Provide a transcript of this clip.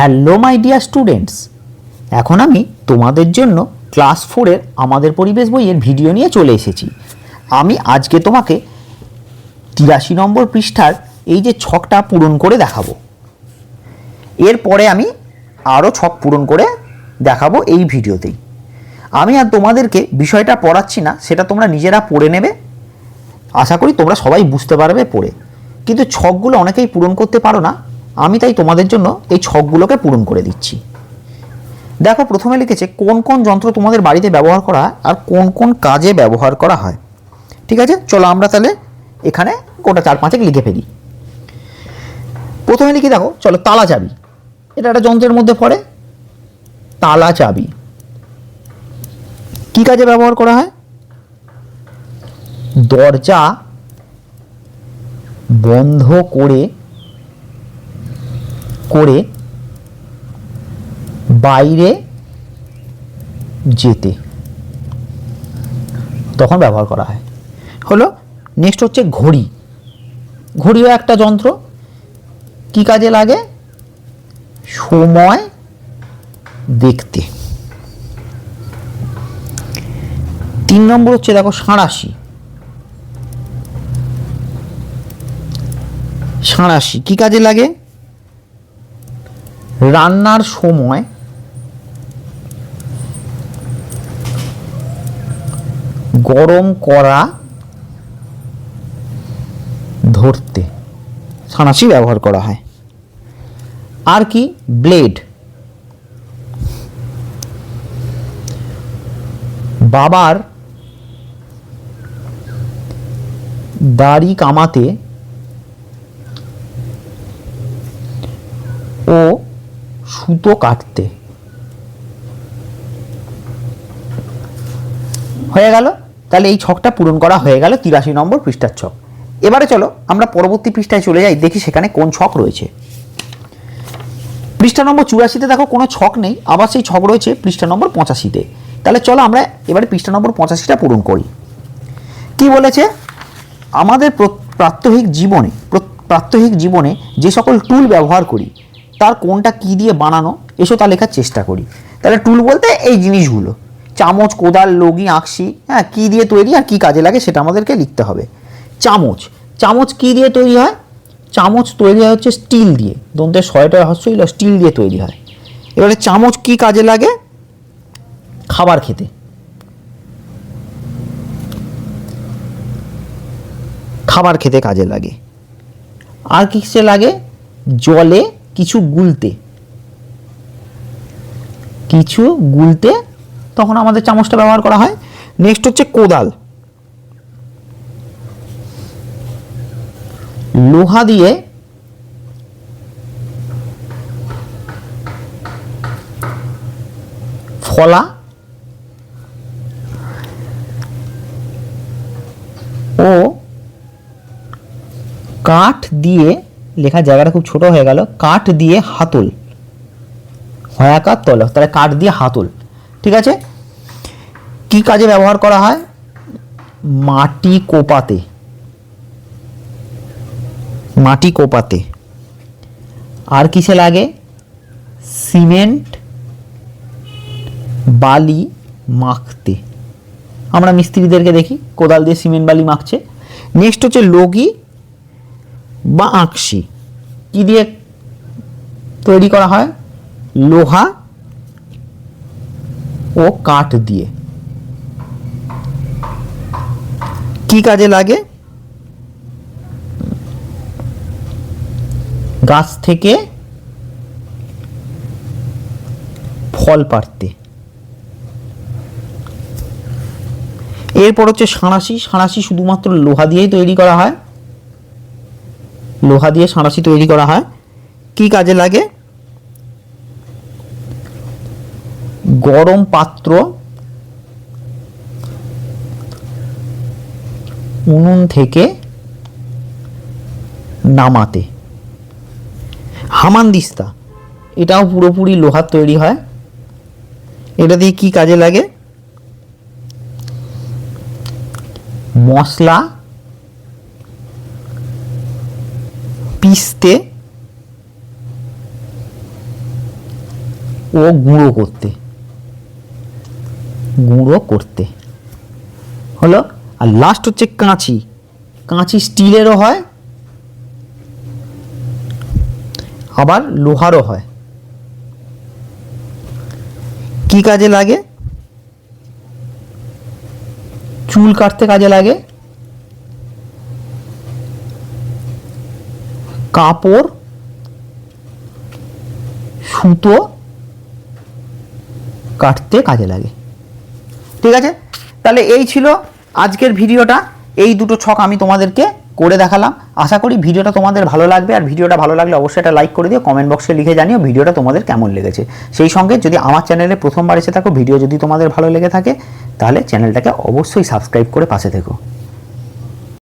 Hello my dear students এখন আমি তোমাদের জন্য ক্লাস ফোরের আমাদের পরিবেশ বইয়ের ভিডিও নিয়ে চলে এসেছি। আমি আজকে তোমাকে তিরাশি নম্বর পৃষ্ঠার এই যে ছকটা পূরণ করে দেখাবো। এরপরে আমি আরও ছক পূরণ করে দেখাবো এই ভিডিওতেই। আমি আর তোমাদেরকে বিষয়টা পড়াচ্ছি না, সেটা তোমরা নিজেরা পড়ে নেবে। আশা করি তোমরা সবাই বুঝতে পারবে পড়ে। কিন্তু ছকগুলো অনেকেই পূরণ করতে পারো না। আমি তাই তোমাদের জন্য এই ছকগুলোকে পূরণ করে দিচ্ছি। দেখো, প্রথমে লিখেছে, কোন কোন যন্ত্র তোমাদের বাড়িতে ব্যবহার করা হয় আর কোন কোন কাজে ব্যবহার করা হয়। ঠিক আছে? চলো আমরা তাহলে এখানে গোটা চার পাঁচেক লিখে ফেলি। প্রথমে লিখে, দেখো, চলো, তালা চাবি। এটা একটা যন্ত্রের মধ্যে পড়ে। তালা চাবি। কি কাজে ব্যবহার করা হয়? দরজা বন্ধ করে করে বাইরে যেতে। তখন ব্যবহার করা হয়। হলো নেক্সট হচ্ছে ঘড়ি। ঘড়িও একটা যন্ত্র। কি কাজে লাগে? সময় দেখতে। তিন নম্বর হচ্ছে, দেখো, সাঁড়াশি। সাঁড়াশি, কি কাজে লাগে? রান্নার সময় গরম করা ধরতে সাঁড়াশি ব্যবহার করা হয়। আর কি? ব্লেড। বাবার দাড়ি কামাতে ও সুতো কাটতে। হয়ে গেল? তাহলে এই ছকটা পূরণ করা হয়ে গেল তিরাশি নম্বর পৃষ্ঠার ছক। এবারে চলো, আমরা পরবর্তী পৃষ্ঠায় চলে যাই, দেখি সেখানে কোন ছক রয়েছে। পৃষ্ঠা নম্বর চুরাশিতে দেখো, কোনো ছক নেই, আবার সেই ছক রয়েছে পৃষ্ঠা নম্বর পঁচাশিতে। তাহলে চলো আমরা এবারে পৃষ্ঠা নম্বর পঁচাশিটা পূরণ করি। কি বলেছে? আমাদের প্র- প্রাত্যহিক জীবনে প্রাত্যহিক জীবনে যে সকল টুল ব্যবহার করি তার কোনটা কি দিয়ে বানানো, এসো তা লেখার চেষ্টা করি। তাহলে টুল বলতে এই জিনিসগুলো, চামচ, কোদাল, লগি, আঁকশি হ্যাঁ কী দিয়ে তৈরি আর কী কাজে লাগে সেটা আমাদেরকে লিখতে হবে। চামচ চামচ কী দিয়ে তৈরি হয়? চামচ তৈরি হয় হচ্ছে স্টিল দিয়ে দন্তের শয়টা হস্যইল স্টিল দিয়ে তৈরি হয়। এবারে চামচ কি কাজে লাগে? খাবার খেতে। খাবার খেতে কাজে লাগে। আর কিসে লাগে? জলে কিছু গুলতে। কিছু গুলতে তখন আমাদের চামচটা ব্যবহার করা হয়। নেক্সট হচ্ছে কোদাল। লোহা দিয়ে ফলা ও কাঠ দিয়ে লেখার জায়গাটা খুব ছোট হয়ে গেল। কাঠ দিয়ে হাতল। হয়াকার তল, তাহলে কাঠ দিয়ে হাতল। ঠিক আছে? কি কাজে ব্যবহার করা হয়? মাটি কোপাতে। মাটি কোপাতে। আর কিসে লাগে? সিমেন্ট, বালি মাখতে। আমরা মিস্ত্রিদেরকে দেখি, কোদাল দিয়ে সিমেন্ট, বালি মাখছে। নেক্সট হচ্ছে লগি বা আঁকশি। কি দিয়ে তৈরি করা হয়? লোহা ও কাঠ দিয়ে। কি কাজে লাগে? গাছ থেকে ফল পাড়তে। এরপর হচ্ছে সাঁড়াশি। সাঁড়াশি শুধুমাত্র লোহা দিয়েই তৈরি করা হয়। লোহা দিয়ে সাঁড়াশি তৈরি করা হয়। কি কাজে লাগে? গরম পাত্র, উনুন থেকে নামাতে। হামানদিস্তা, এটাও পুরোপুরি লোহার তৈরি হয়। এটা দিয়ে কি কাজে লাগে? মশলা পিষতে ও গুঁড়ো করতে। গুঁড়ো করতে। হলো, আর লাস্ট হচ্ছে কাঁচি। কাঁচি স্টিলেরও হয়, আবার লোহারও হয়। কি কাজে লাগে? চুল কাটতে কাজে লাগে। কাপড়, সুতো কাটতে কাজে লাগে। ঠিক আছে? তাহলে এই ছিল আজকের ভিডিওটা। এই দুটো ছক আমি তোমাদেরকে করে দেখালাম। আশা করি ভিডিওটা তোমাদের ভালো লাগবে। আর ভিডিওটা ভালো লাগলে অবশ্যই একটা লাইক করে দিও কমেন্ট বক্সে লিখে জানিও ভিডিওটা তোমাদের কেমন লেগেছে। সেই সঙ্গে যদি আমার চ্যানেলে প্রথমবার এসে থাকো ভিডিও যদি তোমাদের ভালো লেগে থাকে, তাহলে চ্যানেলটাকে অবশ্যই সাবস্ক্রাইব করে পাশে থেকো।